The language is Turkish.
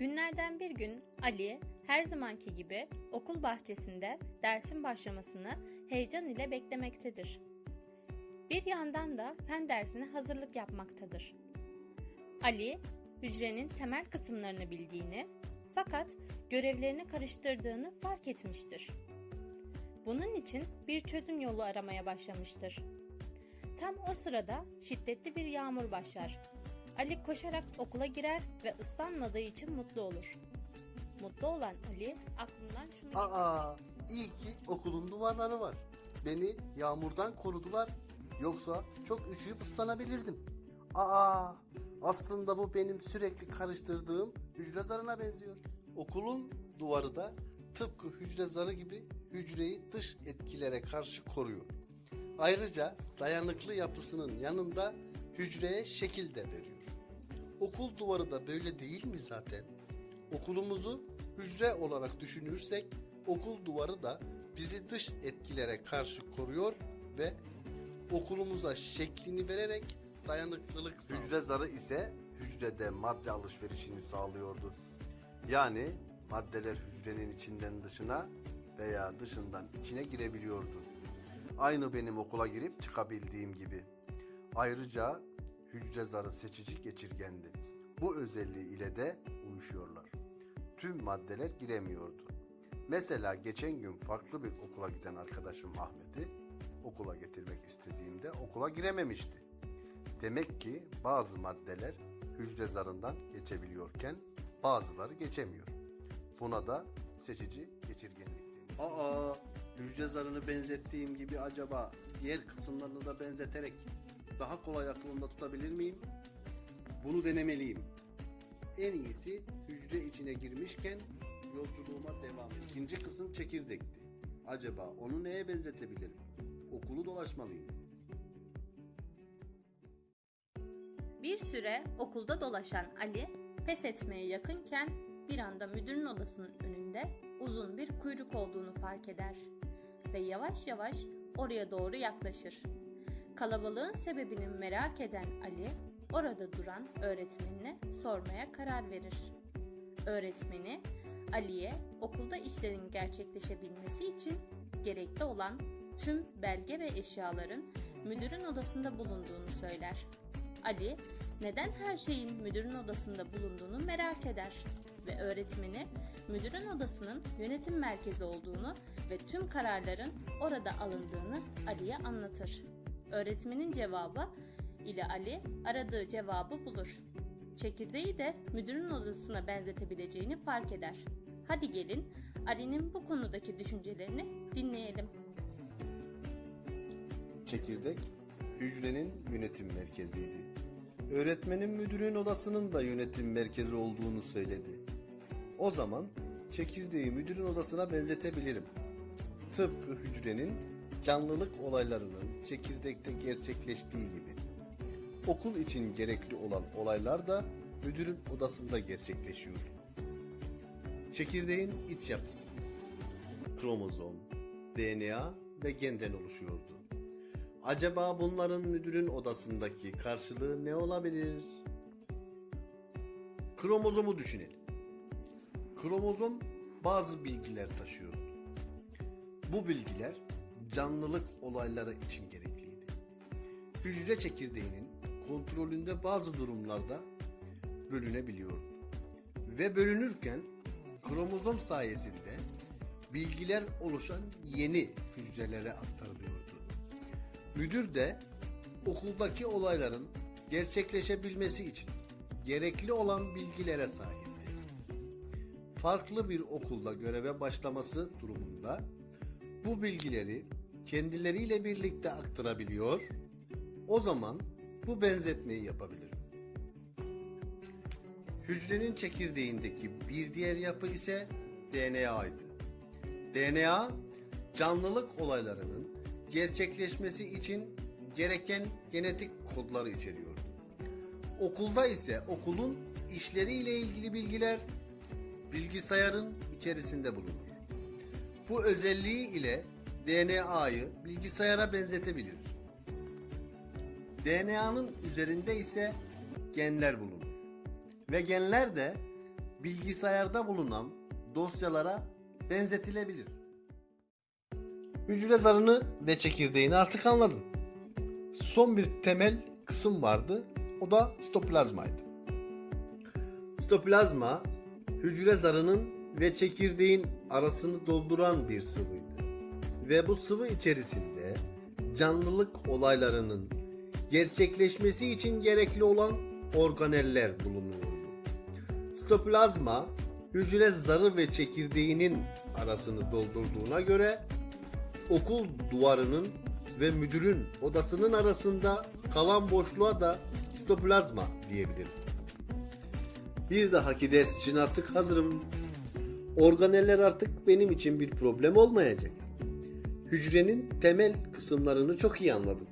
Günlerden bir gün Ali her zamanki gibi okul bahçesinde dersin başlamasını heyecan ile beklemektedir. Bir yandan da fen dersine hazırlık yapmaktadır. Ali, hücrenin temel kısımlarını bildiğini fakat görevlerini karıştırdığını fark etmiştir. Bunun için bir çözüm yolu aramaya başlamıştır. Tam o sırada şiddetli bir yağmur başlar. Ali koşarak okula girer ve ıslanmadığı için mutlu olur. Mutlu olan Ali aklından şunu Aa, iyi ki okulun duvarları var. Beni yağmurdan korudular. Yoksa çok üşüyüp ıslanabilirdim. Aa, aslında bu benim sürekli karıştırdığım hücre zarına benziyor. Okulun duvarı da tıpkı hücre zarı gibi hücreyi dış etkilere karşı koruyor. Ayrıca dayanıklı yapısının yanında hücreye şekil de veriyor. Okul duvarı da böyle değil mi zaten? Okulumuzu hücre olarak düşünürsek okul duvarı da bizi dış etkilere karşı koruyor ve okulumuza şeklini vererek dayanıklılık sağlıyor. Hücre zarı ise hücrede madde alışverişini sağlıyordu. Yani maddeler hücrenin içinden dışına veya dışından içine girebiliyordu. Aynı benim okula girip çıkabildiğim gibi. Ayrıca hücre zarı seçici geçirgendi. Bu özelliği ile de uyuşuyorlar. Tüm maddeler giremiyordu. Mesela geçen gün farklı bir okula giden arkadaşım Ahmet'i okula getirmek istediğimde okula girememişti. Demek ki bazı maddeler hücre zarından geçebiliyorken bazıları geçemiyor. Buna da seçici geçirgenlik denir. Aa, hücre zarını benzettiğim gibi acaba diğer kısımlarını da benzeterek daha kolay aklımda tutabilir miyim? Bunu denemeliyim. En iyisi hücre içine girmişken yolculuğuma devam. İkinci kısım çekirdekti. Acaba onu neye benzetebilirim? Okulu dolaşmalıyım. Bir süre okulda dolaşan Ali pes etmeye yakınken bir anda müdürün odasının önünde uzun bir kuyruk olduğunu fark eder ve yavaş yavaş oraya doğru yaklaşır. Kalabalığın sebebini merak eden Ali orada duran öğretmenine sormaya karar verir. Öğretmeni Ali'ye okulda işlerin gerçekleşebilmesi için gerekli olan tüm belge ve eşyaların müdürün odasında bulunduğunu söyler. Ali neden her şeyin müdürün odasında bulunduğunu merak eder ve öğretmeni müdürün odasının yönetim merkezi olduğunu ve tüm kararların orada alındığını Ali'ye anlatır. Öğretmenin cevabı ile Ali aradığı cevabı bulur. Çekirdeği de müdürün odasına benzetebileceğini fark eder. Hadi gelin Ali'nin bu konudaki düşüncelerini dinleyelim. Çekirdek hücrenin yönetim merkeziydi. Öğretmenin müdürün odasının da yönetim merkezi olduğunu söyledi. O zaman çekirdeği müdürün odasına benzetebilirim. Tıpkı hücrenin canlılık olaylarının çekirdekte gerçekleştiği gibi. Okul için gerekli olan olaylar da müdürün odasında gerçekleşiyor. Çekirdeğin iç yapısı kromozom, DNA ve genden oluşuyordu. Acaba bunların müdürün odasındaki karşılığı ne olabilir? Kromozomu düşünelim. Kromozom bazı bilgiler taşıyordu. Bu bilgiler canlılık olayları için gerekliydi. Hücre çekirdeğinin kontrolünde bazı durumlarda bölünebiliyordu. Ve bölünürken kromozom sayesinde bilgiler oluşan yeni hücrelere aktarılıyordu. Müdür de okuldaki olayların gerçekleşebilmesi için gerekli olan bilgilere sahipti. Farklı bir okulda göreve başlaması durumunda bu bilgileri kendileriyle birlikte aktarabiliyor, o zaman bu benzetmeyi yapabilirim. Hücrenin çekirdeğindeki bir diğer yapı ise DNA'ydı. DNA, canlılık olaylarının gerçekleşmesi için gereken genetik kodları içeriyordu. Okulda ise okulun işleriyle ilgili bilgiler bilgisayarın içerisinde bulunur. Bu özelliği ile DNA'yı bilgisayara benzetebilir. DNA'nın üzerinde ise genler bulunur. Ve genler de bilgisayarda bulunan dosyalara benzetilebilir. Hücre zarını ve çekirdeğini artık anladın. Son bir temel kısım vardı. O da sitoplazmaydı. Sitoplazma hücre zarının ve çekirdeğin arasını dolduran bir sıvıydı. Ve bu sıvı içerisinde canlılık olaylarının gerçekleşmesi için gerekli olan organeller bulunuyordu. Sitoplazma hücre zarı ve çekirdeğinin arasını doldurduğuna göre okul duvarının ve müdürün odasının arasında kalan boşluğa da sitoplazma diyebilirim. Bir dahaki ders için artık hazırım. Organeller artık benim için bir problem olmayacak. Hücrenin temel kısımlarını çok iyi anladım.